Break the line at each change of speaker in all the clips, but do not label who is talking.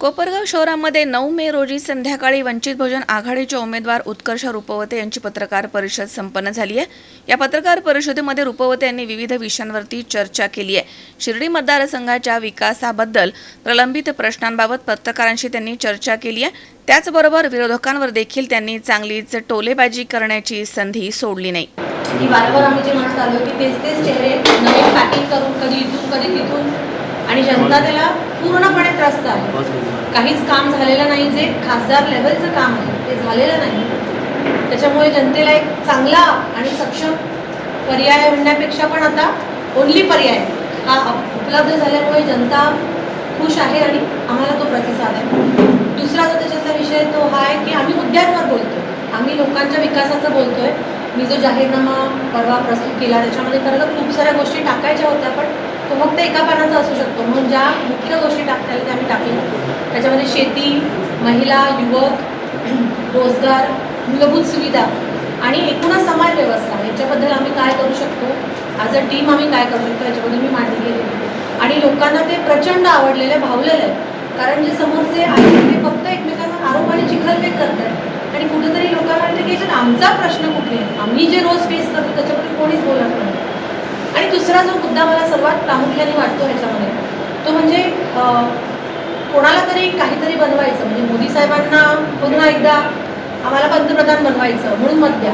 कोपरगाव शहरामध्ये नऊ मे रोजी संध्याकाळी वंचित बहुजन आघाडीचे उमेदवार उत्कर्ष रुपवते यांची पत्रकार परिषद संपन्न झाली आहे. या पत्रकार परिषदेमध्ये रुपवते यांनी विविध विषयांवरती चर्चा केली आहे. शिर्डी मतदारसंघाच्या विकासाबद्दल प्रलंबित प्रश्नांबाबत पत्रकारांशी त्यांनी चर्चा केली आहे. त्याचबरोबर विरोधकांवर देखील त्यांनी चांगलीच टोलेबाजी करण्याची संधी सोडली नाही.
आणि वारंवार आम्ही जे म्हणत आलो की तेच तेच चेहरे नवीन पॅकिंग करून कधी इथून कधी तिथून आणि जनता त्याला पूर्णपणे त्रस्त आहे. काहीच काम झालेलं नाही जे खासदार लेवलचं काम आहे ते झालेलं नाही. त्याच्यामुळे जनतेला एक चांगला आणि सक्षम पर्याय म्हणण्यापेक्षा पण आता ओनली पर्याय हा उपलब्ध झाल्यामुळे जनता खुश आहे आणि आम्हाला तो प्रतिसाद आहे. दुसरा जो त्याच्यातला विषय तो हा आहे की आम्ही मुद्द्यांवर बोलतो आम्ही लोकांच्या विकासाचं बोलतोय. मी जो जाहीरनामा परवा प्रस्तुत केला त्याच्यामध्ये खरं तर खूप साऱ्या गोष्टी टाकायच्या होत्या पण तो फक्त एका पानाचा असू शकतो. म्हणून ज्या मुख्य गोष्टी टाकता येईल त्या आम्ही टाकल्या त्याच्यामध्ये शेती महिला युवक रोजगार मूलभूत सुविधा आणि एकूणच समाज व्यवस्था याच्याबद्दल आम्ही काय करू शकतो? ॲज अ टीम आम्ही काय करू शकतो? याच्याबद्दल मी मांडणी केलेली आहे. आणि लोकांना ते प्रचंड आवडलेलं आहे भावलेलं आहे. कारण जे समोरचे आहेत ते फक्त एकमेकांना आरोप आणि चिखलफेक करतात आणि कुठेतरी लोकांना वाटतं की आमचा प्रश्न कुठे आहे? आम्ही जे रोज फेस करतो त्याच्याबद्दल कोणीच बोलत नाही. आणि दुसरा जो मुद्दा मला सर्वात प्रामुख्याने वाटतो ह्याच्यामध्ये तो म्हणजे कोणाला तरी काहीतरी बनवायचं. म्हणजे मोदी साहेबांना पुन्हा एकदा आम्हाला पंतप्रधान बनवायचं म्हणून मत द्या.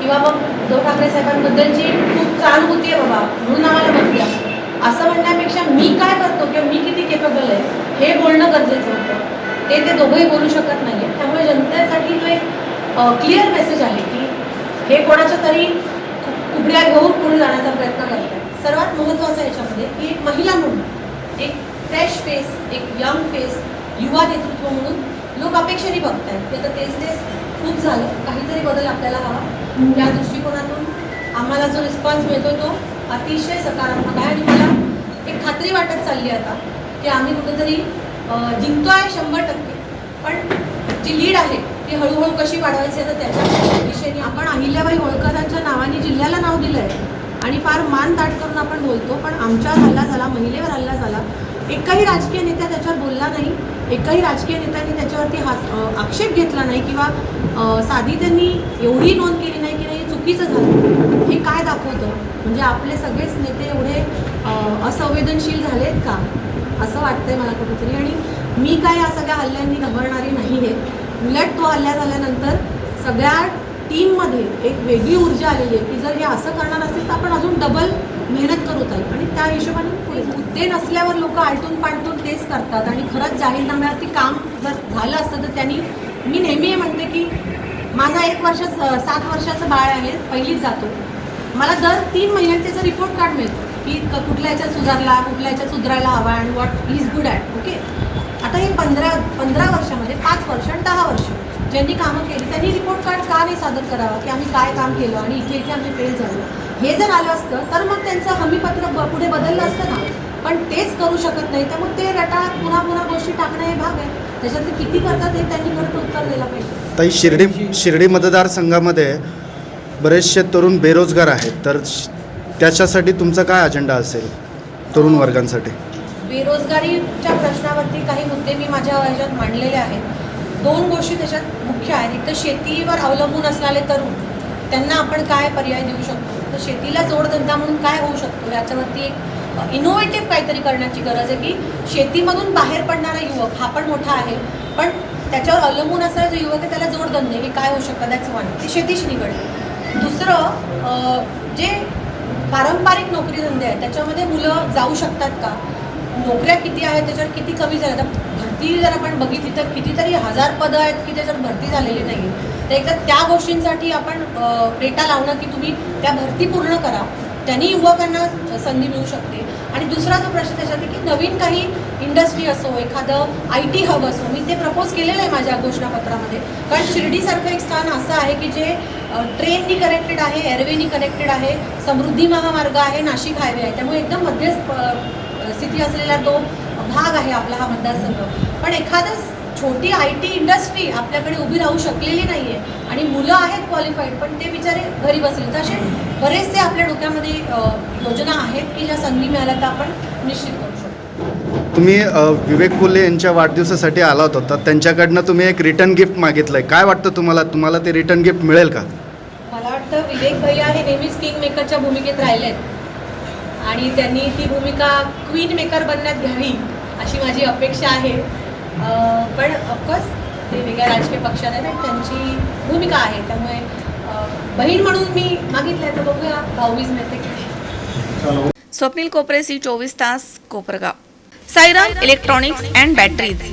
किंवा मग उद्धव ठाकरे साहेबांबद्दलची खूप सहानुभूती आहे बाबा म्हणून आम्हाला मत द्या. असं म्हणण्यापेक्षा मी काय करतो किंवा मी किती केपेबल आहे हे बोलणं गरजेचं होतं. ते ते दोघंही बोलू शकत नाही आहे त्यामुळे जनतेसाठी तो एक क्लिअर मेसेज आहे की हे कोणाच्या तरी कुबड्या घेऊन पुढे जाण्याचा प्रयत्न करतात. सर्वात महत्त्वाचं याच्यामध्ये की एक महिला म्हणून एक फ्रेश फेस एक यंग फेस युवा नेतृत्व म्हणून लोक अपेक्षेने बघत आहेत की आता तेच तेच खूप झालं. काहीतरी बदल आपल्याला हवा. त्या दृष्टिकोनातून आम्हाला जो रिस्पॉन्स मिळतो तो अतिशय सकारात्मक आहे. आणि मला एक खात्री वाटत चालली आता की आम्ही कुठेतरी जिंकतो आहे शंभर टक्के. पण जी लीड आहे ती हळूहळू कशी वाढवायची आता त्याच्या दिशेने आपण अहिल्याबाई होळकरांच्या नावाने जिल्ह्याला नाव दिलं आहे आणि फार मान ताट करून आपण बोलतो पण आमच्यावर हल्ला झाला महिलेवर हल्ला झाला. एकही राजकीय नेत्या त्याच्यावर बोलला नाही एकही राजकीय नेत्यांनी त्याच्यावरती हा आक्षेप घेतला नाही किंवा साधी त्यांनी एवढी नोंद केली नाही की नाही हे चुकीचं झालं. हे काय दाखवतं? म्हणजे आपले सगळेच नेते एवढे असंवेदनशील झालेत का? असं वाटतंय मला कुठेतरी. आणि मी काय या सगळ्या हल्ल्यांनी घबरणारी नाही आहे उलट तो हल्ला झाल्यानंतर सगळ्या टीममध्ये एक वेगळी ऊर्जा आलेली आहे की जर हे असं करणार असेल तर आपण अजून डबल मेहनत करू ताई. आणि त्या हिशोबाने मुद्दे नसल्यावर लोक आलटून पालटून तेच करतात. आणि खरंच जाहीरनाम्यावरती काम जर झालं असतं तर त्यांनी मी नेहमी म्हणते की माझा एक वर्ष सात वर्षाचं बाळ आहे पहिलीच जातो. मला दर तीन महिन्यात त्याचा रिपोर्ट कार्ड मिळतो की कुठल्या याच्यात सुधारला कुठल्या याच्यात सुधारायला हवा and what is good at okay आता हे पंधरा पंधरा वर्षामध्ये पाच वर्ष आणि दहा वर्ष. ज्यांनी कामं केली त्यांनी रिपोर्ट कार्ड का नाही सादर करावा? की आम्ही काय काम केलं आणि इथे इथे आम्ही फेल झालो? हे जर आलं असतं तर मग त्यांचं हमीपत्र ब- पुढे बदललं असतं ना. पण तेच करू शकत नाही तर मग ते रटाळात पुन्हा पुन्हा गोष्टी टाकणं हे भाग आहे. त्याच्यात ते किती करतात हे त्यांनी खरं तर उत्तर दिलं पाहिजे.
ताई शिर्डी शिर्डी मतदारसंघामध्ये बरेचसे तरुण बेरोजगार आहेत. तर त्याच्यासाठी तुमचा काय अजेंडा असेल तरुण वर्गांसाठी?
बेरोजगारीच्या प्रश्नावरती काही मुद्दे मी माझ्या ह्याच्यात मांडलेले आहेत. दोन गोष्टी त्याच्यात मुख्य आहेत. एक तर शेतीवर अवलंबून असणारे तरुण त्यांना आपण काय पर्याय देऊ शकतो? तर शेतीला जोडधंदा म्हणून काय होऊ शकतो? याच्यावरती एक इनोव्हेटिव्ह काहीतरी करण्याची गरज आहे की शेतीमधून बाहेर पडणारा युवक हा पण मोठा आहे पण त्याच्यावर अवलंबून असणारा जो युवक आहे त्याला जोडधंदे हे काय होऊ शकतात? त्याचं वन ते शेतीशी निगडले दुसरं जे पारंपरिक नोकरीधंदे आहेत त्याच्यामध्ये मुलं जाऊ शकतात का? नोकऱ्या किती आहेत त्याच्यावर किती कमी झाल्या आता भरती जर आपण बघितली तर कितीतरी हजार पदं आहेत की त्याच्यावर भरती झालेली नाही. तर एकदा त्या गोष्टींसाठी आपण रेटा लावणं की तुम्ही त्या भरती पूर्ण करा. त्यांनी युवकांना संधी मिळू शकते. आणि दुसरा जो प्रश्न त्याच्यात की नवीन काही इंडस्ट्री असो एखादं आय टी हब असो मी ते प्रपोज केलेलं आहे माझ्या घोषणापत्रामध्ये. कारण शिर्डीसारखं एक स्थान असं आहे की जे ट्रेननी कनेक्टेड आहे एअरवेनी कनेक्टेड आहे समृद्धी महामार्ग आहे नाशिक हायवे आहे. त्यामुळे एकदम मध्यस्थ अ, स्थिती असलेला तो भाग आहे आपला हा मतदारसंघ. पण एखादं छोटी आय टी इंडस्ट्री आपल्याकडे उभी राहू शकलेली नाही आहे आणि मुलं आहेत क्वालिफाईड पण ते बिचारे घरी बसले तर असे बरेचसे आपल्या डोक्यामध्ये योजना आहेत की ज्या संधी मिळाल्या तर आपण निश्चित करू शकतो.
तुम्ही विवेक कोल्हे यांच्या वाढदिवसासाठी आला होता तर त्यांच्याकडनं तुम्ही एक रिटर्न गिफ्ट मागितलं आहे काय वाटतं तुम्हाला? तुम्हाला ते रिटर्न गिफ्ट मिळेल का?
मला वाटतं विवेक भैया हे नेहमीच किंग मेकरच्या भूमिकेत राहिले आहेत आणि त्यांनी ती भूमिका क्वीन मेकर बनण्यात घ्यावी अशी माझी अपेक्षा आहे. पण ऑफकोर्स ते वेगळ्या राजकीय पक्षात आहेत आणि त्यांची भूमिका आहे. त्यामुळे बहीण म्हणून मी मागितलं तर बघूया भाऊबीज मिळते की
स्वप्नील कोपरे सी चोवीस तास Kopargaon. Sairam electronics and batteries